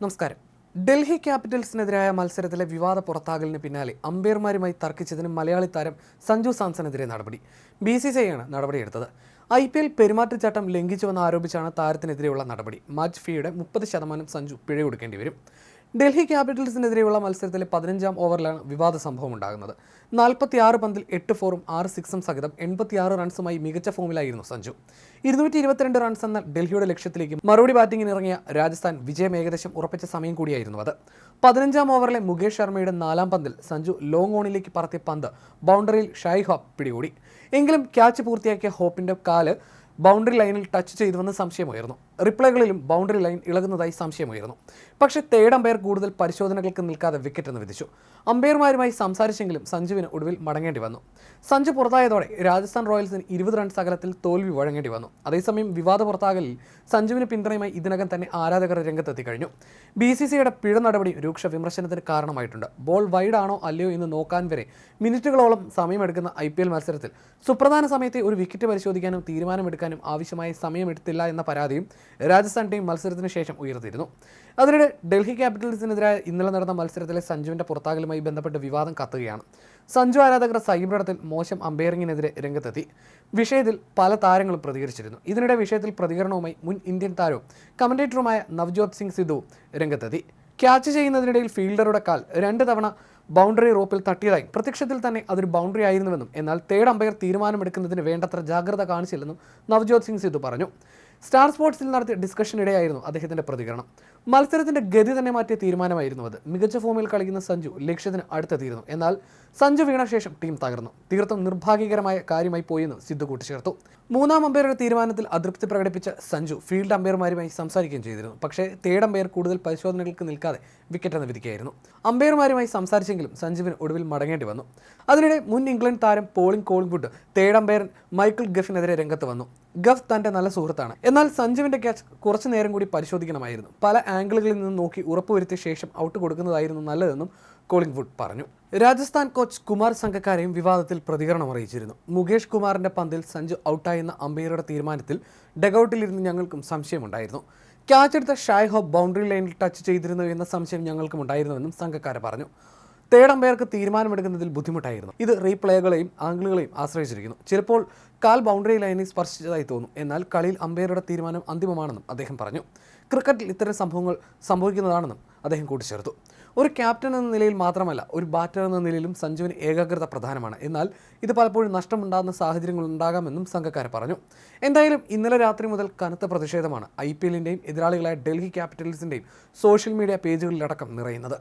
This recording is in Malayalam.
നമസ്കാരം. ഡൽഹി ക്യാപിറ്റൽസിനെതിരായ മത്സരത്തിലെ വിവാദ പുറത്താകലിന് പിന്നാലെ അമ്പയർമാരുമായി തർക്കിച്ചതിന് മലയാളി താരം സഞ്ജു സാംസണെതിരെ നടപടി. ബി സി സി ഐയാണ് നടപടിയെടുത്തത്. ഐ പി എൽ പെരുമാറ്റച്ചട്ടം ലംഘിച്ചുവെന്ന് ആരോപിച്ചാണ് താരത്തിനെതിരെയുള്ള നടപടി. മാച്ച് ഫീയുടെ മുപ്പത് ശതമാനം സഞ്ജു പിഴ കൊടുക്കേണ്ടി വരും. ഡൽഹി ക്യാപിറ്റൽസിനെതിരെയുള്ള മത്സരത്തിലെ പതിനഞ്ചാം ഓവറിലാണ് വിവാദ സംഭവം ഉണ്ടാകുന്നത്. നാൽപ്പത്തിയാറ് പന്തിൽ എട്ട് ഫോറും ആറ് സിക്സും സഹിതം എൺപത്തിയാറ് റൺസുമായി മികച്ച ഫോമിലായിരുന്നു സഞ്ജു. ഇരുന്നൂറ്റി ഇരുപത്തിരണ്ട് റൺസ് എന്ന ഡൽഹിയുടെ ലക്ഷ്യത്തിലേക്ക് മറുപടി ബാറ്റിംഗിന് ഇറങ്ങിയ രാജസ്ഥാൻ വിജയം ഏകദേശം ഉറപ്പിച്ച സമയം കൂടിയായിരുന്നു അത്. പതിനഞ്ചാം ഓവറിലെ മുകേഷ് ശർമ്മയുടെ നാലാം പന്തിൽ സഞ്ജു ലോങ് ഓണിലേക്ക് പറത്തിയ പന്ത് ബൗണ്ടറിയിൽ ഷായ് ഹോപ്പ് പിടികൂടി. എങ്കിലും ക്യാച്ച് പൂർത്തിയാക്കിയ ഹോപ്പിന്റെ കാൽ ബൗണ്ടറി ലൈനിൽ ടച്ച് ചെയ്തുവെന്ന് സംശയമായിരുന്നു റിപ്ലൈകളിലും ബൗണ്ടറി ലൈൻ ഇളകുന്നതായി സംശയമുയർന്നു. പക്ഷേ തേർഡ് അമ്പയർ കൂടുതൽ പരിശോധനകൾക്ക് നിൽക്കാതെ വിക്കറ്റ് എന്ന് വിധിച്ചു. അമ്പയർമാരുമായി സംസാരിച്ചെങ്കിലും സഞ്ജുവിന് ഒടുവിൽ മടങ്ങേണ്ടി വന്നു. സഞ്ജു പുറത്തായതോടെ രാജസ്ഥാൻ റോയൽസിന് ഇരുപത് റൺസ് അകലത്തിൽ തോൽവി വഴങ്ങേണ്ടി വന്നു. അതേസമയം വിവാദ പുറത്താകലിൽ സഞ്ജുവിന് പിന്തുണയുമായി ഇതിനകം തന്നെ ആരാധകർ രംഗത്തെത്തി കഴിഞ്ഞു. ബി സി സിയുടെ പിഴ നടപടി രൂക്ഷ വിമർശനത്തിന് കാരണമായിട്ടുണ്ട്. ബോൾ വൈഡ് ആണോ അല്ലയോ എന്ന് നോക്കാൻ വരെ മിനിറ്റുകളോളം സമയമെടുക്കുന്ന ഐ പി എൽ മത്സരത്തിൽ സുപ്രധാന സമയത്തെ ഒരു വിക്കറ്റ് പരിശോധിക്കാനും തീരുമാനമെടുക്കാനും ആവശ്യമായ സമയമെടുത്തില്ല എന്ന പരാതിയും രാജസ്ഥാൻ ടീം മത്സരത്തിന് ശേഷം ഉയർത്തിയിരുന്നു. അതിനിടെ ഡൽഹി ക്യാപിറ്റൽസിനെതിരായ ഇന്നലെ നടന്ന മത്സരത്തിലെ സഞ്ജുവിന്റെ പുറത്താകലുമായി ബന്ധപ്പെട്ട് വിവാദം കത്തുകയാണ്. സഞ്ജു ആരാധകർ സൈബ്രടത്തിൽ മോശം അമ്പയറിങ്ങിനെതിരെ രംഗത്തെത്തി. വിഷയത്തിൽ പല താരങ്ങളും പ്രതികരിച്ചിരുന്നു. ഇതിനിടെ വിഷയത്തിൽ പ്രതികരണവുമായി മുൻ ഇന്ത്യൻ താരവും കമന്റേറ്ററുമായ നവ്ജോത് സിംഗ് സിദ്ധുവും രംഗത്തെത്തി. ക്യാച്ച് ചെയ്യുന്നതിനിടയിൽ ഫീൽഡറുടെ കാൽ രണ്ട് തവണ ബൗണ്ടറി റോപ്പിൽ തട്ടിയതായി. പ്രത്യക്ഷത്തിൽ തന്നെ അതൊരു ബൗണ്ടറി ആയിരുന്നുവെന്നും എന്നാൽ തേർഡ് അമ്പയർ തീരുമാനമെടുക്കുന്നതിന് വേണ്ടത്ര ജാഗ്രത കാണിച്ചില്ലെന്നും നവ്ജോത് സിംഗ് സിദ്ധു പറഞ്ഞു. സ്റ്റാർ സ്പോർട്സിൽ നടത്തിയ ഡിസ്കഷനിടെയായിരുന്നു അദ്ദേഹത്തിന്റെ പ്രതികരണം. മത്സരത്തിന്റെ ഗതി തന്നെ മാറ്റിയ തീരുമാനമായിരുന്നു അത്. മികച്ച ഫോമിൽ കളിക്കുന്ന സഞ്ജു ലക്ഷ്യത്തിന് അടുത്തെത്തിയിരുന്നു എന്നാൽ സഞ്ജു വീണ ശേഷം ടീം തകർന്നു. തീർത്തും നിർഭാഗ്യകരമായ കാര്യമായി പോയെന്ന് സിദ്ധു കൂട്ടിച്ചേർത്തു. മൂന്നാം അമ്പയറുടെ തീരുമാനത്തിൽ അതൃപ്തി പ്രകടിപ്പിച്ച സഞ്ജു ഫീൽഡ് അമ്പയർമാരുമായി സംസാരിക്കുകയും ചെയ്തിരുന്നു. പക്ഷേ തേർഡ് അമ്പയർ കൂടുതൽ പരിശോധനകൾക്ക് നിൽക്കാതെ വിക്കറ്റ് എന്ന് വിധിക്കുകയായിരുന്നു അമ്പയർമാരുമായി സംസാരിച്ചെങ്കിലും സഞ്ജുവിന് ഒടുവിൽ മടങ്ങേണ്ടി വന്നു. അതിനിടെ മുൻ ഇംഗ്ലണ്ട് താരം Paul Collingwood third umpire Michael ഗഫിനെതിരെ രംഗത്ത് വന്നു. ഗഫ് തന്റെ നല്ല സുഹൃത്താണ്. എന്നാൽ സഞ്ജുവിന്റെ ക്യാച്ച് കുറച്ചു നേരം കൂടി പരിശോധിക്കണമായിരുന്നു. പല ആംഗിളുകളിൽ നിന്ന് നോക്കി ഉറപ്പുവരുത്തിയ ശേഷം ഔട്ട് കൊടുക്കുന്നതായിരുന്നു നല്ലതെന്നും കോളിംഗ്വുഡ് പറഞ്ഞു. രാജസ്ഥാൻ കോച്ച് കുമാർ സംഘക്കാരെയും വിവാദത്തിൽ പ്രതികരണം അറിയിച്ചിരുന്നു. മുകേഷ് കുമാറിന്റെ പന്തിൽ സഞ്ജു ഔട്ടായെന്ന അമ്പയറുടെ തീരുമാനത്തിൽ ഡെഗൌട്ടിലിരുന്ന് ഞങ്ങൾക്കും സംശയമുണ്ടായിരുന്നു. ക്യാച്ച് എടുത്ത ഷായ് ഹോബ് ബൗണ്ടറി ലൈനിൽ ടച്ച് ചെയ്തിരുന്നു എന്ന സംശയം ഞങ്ങൾക്കും ഉണ്ടായിരുന്നുവെന്നും സംഘക്കാരെ പറഞ്ഞു. തേർഡ് അമ്പയർക്ക് തീരുമാനമെടുക്കുന്നതിൽ ബുദ്ധിമുട്ടായിരുന്നു. ഇത് റീപ്ലേകളെയും ആംഗിളുകളെയും ആശ്രയിച്ചിരിക്കുന്നു. ചിലപ്പോൾ കാൽ ബൗണ്ടറി ലൈനിൽ സ്പർശിച്ചതായി തോന്നും. എന്നാൽ കളിയിൽ അമ്പയറുടെ തീരുമാനം അന്തിമമാണെന്നും അദ്ദേഹം പറഞ്ഞു. ക്രിക്കറ്റിൽ ഇത്തരം സംഭവങ്ങൾ സംഭവിക്കുന്നതാണെന്നും അദ്ദേഹം കൂട്ടിച്ചേർത്തു. ഒരു ക്യാപ്റ്റൻ എന്ന നിലയിൽ മാത്രമല്ല ഒരു ബാറ്റർ എന്ന നിലയിലും സഞ്ജുവിന് ഏകാഗ്രത പ്രധാനമാണ്. എന്നാൽ ഇത് പലപ്പോഴും നഷ്ടമുണ്ടാകുന്ന സാഹചര്യങ്ങൾ ഉണ്ടാകാമെന്നും സംഘക്കാർ പറഞ്ഞു. എന്തായാലും ഇന്നലെ രാത്രി മുതൽ കനത്ത പ്രതിഷേധമാണ് ഐ പി എല്ലിന്റെയും എതിരാളികളായ ഡൽഹി ക്യാപിറ്റൽസിന്റെയും സോഷ്യൽ മീഡിയ പേജുകളിലടക്കം നിറയുന്നത്.